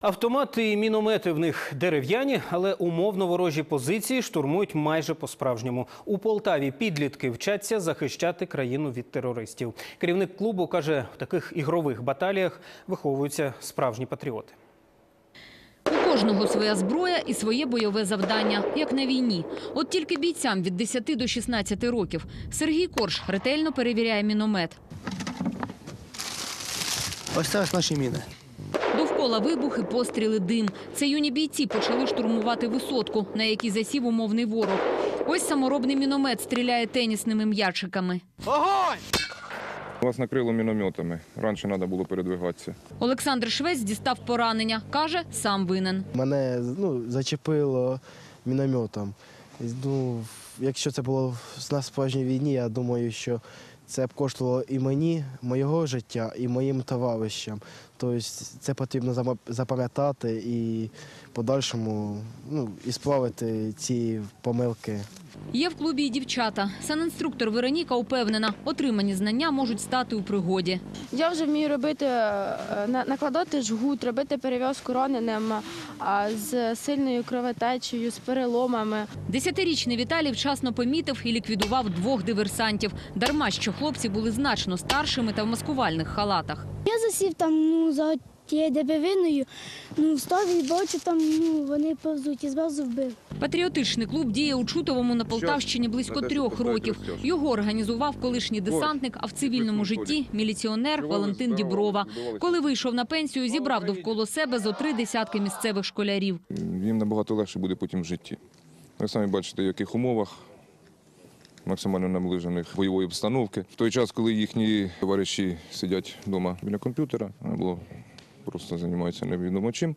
Автомати і міномети в них дерев'яні, але умовно ворожі позиції штурмують майже по-справжньому. У Полтаві підлітки вчаться захищати країну від терористів. Керівник клубу каже, в таких ігрових баталіях виховуються справжні патріоти. У кожного своя зброя і своє бойове завдання, як на війні. От тільки бійцям від 10 до 16 років Сергій Корж ретельно перевіряє міномет. Ось це наші міни. Довкола вибухи, постріли, дим. Це юні бійці почали штурмувати висотку, на якій засів умовний ворог. Ось саморобний міномет стріляє тенісними м'ячиками. Огонь! Вас накрило мінометами. Раніше треба було передвигатися. Олександр Швець дістав поранення. Каже, сам винен. Мене ну, зачепило мінометом. Ну, якщо це було на справжній війні, я думаю, що це б коштувало і мені, моєго життя, і моїм товаришам. Тобто це потрібно запам'ятати і подальшому ну, і сплавити ці помилки. Є в клубі і дівчата. Санінструктор Вероніка упевнена, отримані знання можуть стати у пригоді. Я вже вмію робити, е, на- накладати жгут, робити перев'язку раненим з сильною кровотечею, з переломами. Десятирічний Віталій вчасно помітив і ліквідував двох диверсантів. Дарма, що хлопці були значно старшими та в маскувальних халатах. Я засів там ну, за тією дебевиною, ну, встав і бачу, там ну, вони повзуть і зразу вбив. Патріотичний клуб діє у Чутовому на Полтавщині близько трьох років. Його організував колишній десантник, а в цивільному житті міліціонер Валентин Діброва. Коли вийшов на пенсію, зібрав довкола себе зо три десятки місцевих школярів. Їм набагато легше буде потім в житті. Ви самі бачите, в яких умовах максимально наближених бойової обстановки. В той час, коли їхні товариші сидять вдома біля комп'ютера, або просто займаються невідомо чим,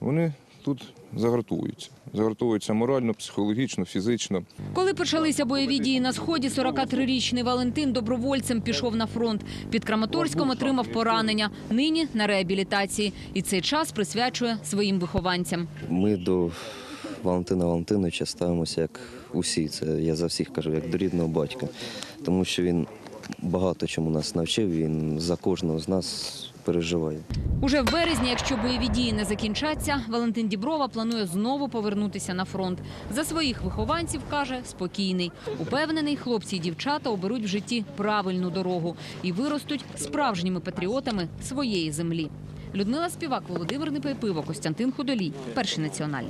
вони тут загартовуються. Загартовуються морально, психологічно, фізично. Коли почалися бойові дії на сході, 43-річний Валентин добровольцем пішов на фронт. Під Краматорськом отримав поранення. Нині на реабілітації. І цей час присвячує своїм вихованцям. Ми до Валентина Валентиновича ставимося як усі. Це я за всіх кажу, як до рідного батька. Тому що він багато чому нас навчив, він за кожного з нас переживає. Уже в березні, якщо бойові дії не закінчаться, Валентин Діброва планує знову повернутися на фронт. За своїх вихованців каже спокійний. Упевнений, хлопці і дівчата оберуть в житті правильну дорогу і виростуть справжніми патріотами своєї землі. Людмила Співак, Володимир Непайпиво, Костянтин Худолій. Перший національний.